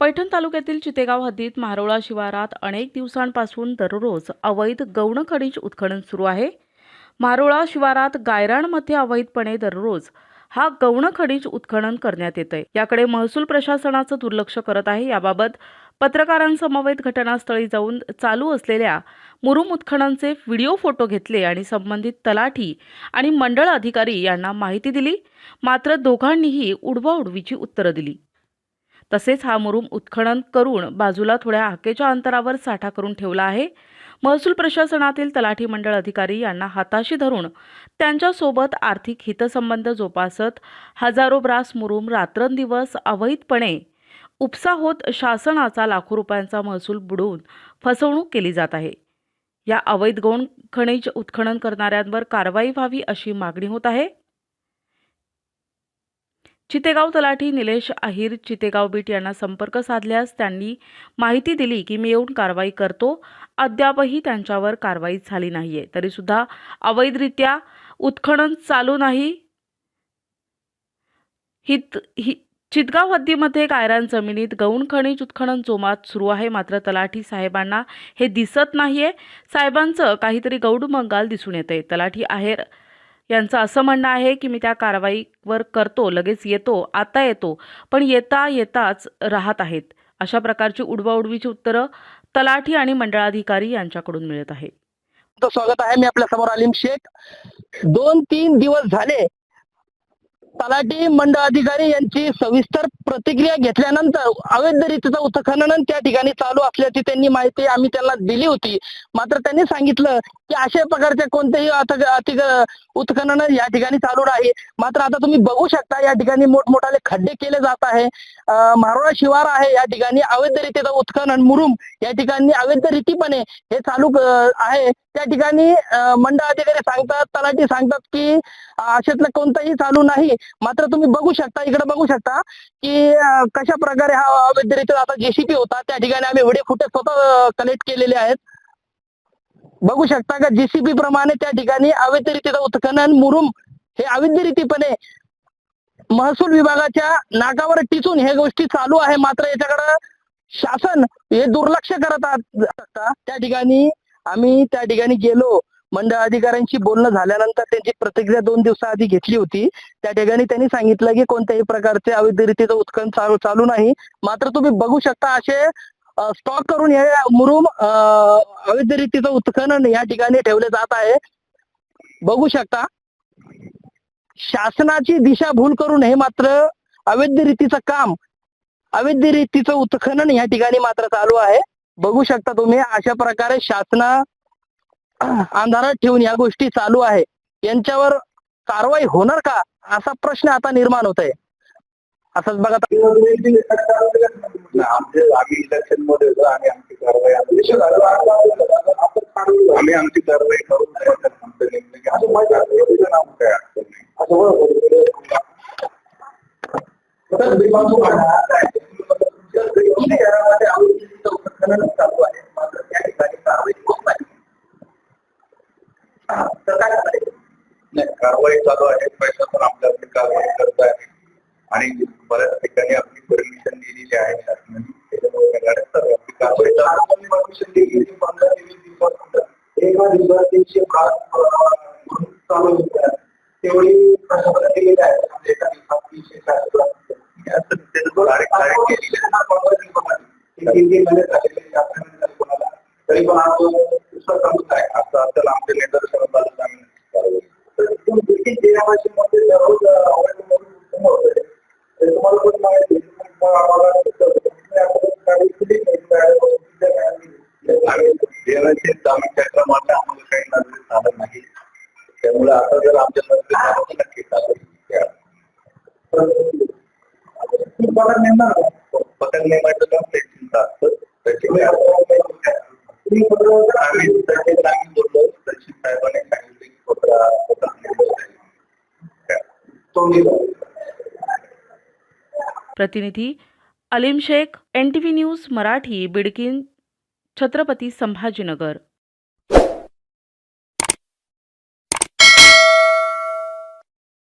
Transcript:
पैठण तालुक्यातील चितेगाव हद्दीत मारोळा शिवारात अनेक दिवसांपासून दररोज अवैध गौण खनिज उत्खनन सुरू आहे. मारोळा शिवारात गायराणमध्ये अवैधपणे दररोज हा गौण खनिज उत्खनन करण्यात येतंय याकडे महसूल प्रशासनाचं दुर्लक्ष करत आहे. याबाबत पत्रकारांसमवेत घटनास्थळी जाऊन चालू असलेल्या मुरुम उत्खननचे व्हिडिओ फोटो घेतले आणि संबंधित तलाठी आणि मंडळ अधिकारी यांना माहिती दिली. मात्र दोघांनीही उडवाउडवीची उत्तरं दिली. तसेच हा मुरुम उत्खनन करून बाजूला थोड्या हाकेच्या अंतरावर साठा करून ठेवला आहे. महसूल प्रशासनातील तलाठी मंडळ अधिकारी यांना हाताशी धरून त्यांच्यासोबत आर्थिक हितसंबंध जोपासत हजारो ब्रास मुरुम रात्रंदिवस अवैधपणे उपसा होत शासनाचा लाखो रुपयांचा महसूल बुडवून फसवणूक केली जात आहे. या अवैध गौण खनिज उत्खनन करणाऱ्यांवर कारवाई व्हावी अशी मागणी होत आहे. चितेगाव तलाठी निलेश आहिर चितेगाव बीट यांना संपर्क साधल्यास त्यांनी माहिती दिली की मी येऊन कारवाई करतो. अद्यापही त्यांच्यावर कारवाई झाली नाहीये. तरीसुद्धा अवैधरित्या उत्खनन चालू नाही. हित हि चितगाव हद्दीमध्ये कायरान जमिनीत गौण खनिज उत्खनन जोमात सुरू आहे. मात्र तलाठी साहेबांना हे दिसत नाहीये. साहेबांचं काहीतरी गौड मंगाल दिसून येते. तलाठी आहेर यांचं असं म्हणणं आहे की मी त्या कारवाईवर करतो लगेच येतो आता येतो पण येता येताच राहत आहेत. अशा प्रकारची उडवाउडवीची उत्तरं तलाठी आणि मंडळाधिकारी यांच्याकडून मिळत आहे स्वागत आहे. मी आपल्यासमोर आलिम शेख. दोन तीन दिवस झाले तलाठी मंडळ अधिकारी यांची सविस्तर प्रतिक्रिया घेतल्यानंतर अवैध रीतीचं उत्खनन त्या ठिकाणी चालू असल्याची त्यांनी माहिती आम्ही त्यांना दिली होती. मात्र त्यांनी सांगितलं की अशा प्रकारच्या कोणत्याही उत्खनन या ठिकाणी चालू आहे मात्र आता तुम्ही बघू शकता या ठिकाणी मोठमोठाले खड्डे केले जात आहे. मारोळा शिवार आहे. या ठिकाणी अवैध रीतीचं उत्खनन मुरुम या ठिकाणी अवैध रीतीपणे हे चालू आहे. त्या ठिकाणी मंडळ अधिकारी सांगतात तलाठी सांगतात की अशातलं कोणताही चालू नाही. मात्र तुम्ही बघू शकता इकडे बघू शकता की कशा प्रकारे हा अवैधरित्या आता जेसीपी होता. त्या ठिकाणी आम्ही व्हिडिओ फुटेज स्वतः कलेक्ट केलेले आहेत. बघू शकता का जेसीबी प्रमाणे त्या ठिकाणी अवैधरित्या उत्खनन मुरुम हे अवैधरितीपणे महसूल विभागाच्या नाकावर टिचून हे गोष्टी चालू आहे. मात्र याच्याकडं शासन हे दुर्लक्ष करत त्या ठिकाणी आम्ही त्या ठिकाणी गेलो. मंडळ अधिकाऱ्यांशी बोलणं झाल्यानंतर त्यांची प्रतिक्रिया दोन दिवसाआधी घेतली होती. त्या ठिकाणी त्यांनी सांगितलं की कोणत्याही प्रकारचे अवैधरितीचं उत्खनन चालू चालू नाही. मात्र तुम्ही बघू शकता असे स्टॉक करून हे मुरुम अवैधरितीचं उत्खनन या ठिकाणी ठेवले जात आहे. बघू शकता. शासनाची दिशा भूल करून हे मात्र अवैध रीतीचं काम अवैध रीतीचं उत्खनन या ठिकाणी मात्र चालू आहे. बघू शकता तुम्ही अशा प्रकारे शासना अंधारात ठेवून या गोष्टी चालू आहे यांच्यावर कारवाई होणार का असा प्रश्न आता निर्माण होत आहे असंच बघा आम्ही इलेक्शनमध्ये आम्ही आमची कारवाई आम्ही आमची कारवाई करून असं काय अडचण नाही. चालू आहे. मात्र त्या ठिकाणी कारवाई होत नाही. तर काय करायचं? नाही, कारवाई चालू आहे. प्रशासन आपल्या आपली कारवाई करत आहे. आणि बऱ्याच ठिकाणी आपली परमिशन दिलेली आहे. शासनाने त्याच्यामुळे कारवाई चालू. परमिशन दिली पंधरा ते वीस दिवसात एका दिवसात तीनशे पाच अं, चालू होतात तेवढी प्रशासनाने दिलेली आहे. म्हणजे एका दिवसात तीनशे चारशे असं. तरी पण आज दुसरं चालूच आहे असं असेल आमच्या निदर्शनात आलं आम्ही कारवाई तर तुम्ही देखील गेल्या वर्षीमध्ये दररोज अवैध म्हणून उत्पन्न होतंय. तर तुम्हाला पण माहिती आहे, मग आम्हाला तुम्ही आपण गाडी केली नाही, गाडी दिल्या नाही. आम्ही देण्याचे आम्ही त्या क्रमाने आम्हाला काही नजरेत आलं नाही त्यामुळे आता जर आमच्या नजरेत आलं तर नक्की कारवाई तुम्हाला नेमणार का? पतंग नेमायचं काम प्रतिनिधी Aleem Shaikh N T V news Marathi Bidkin Chhatrapati Sambhajinagar.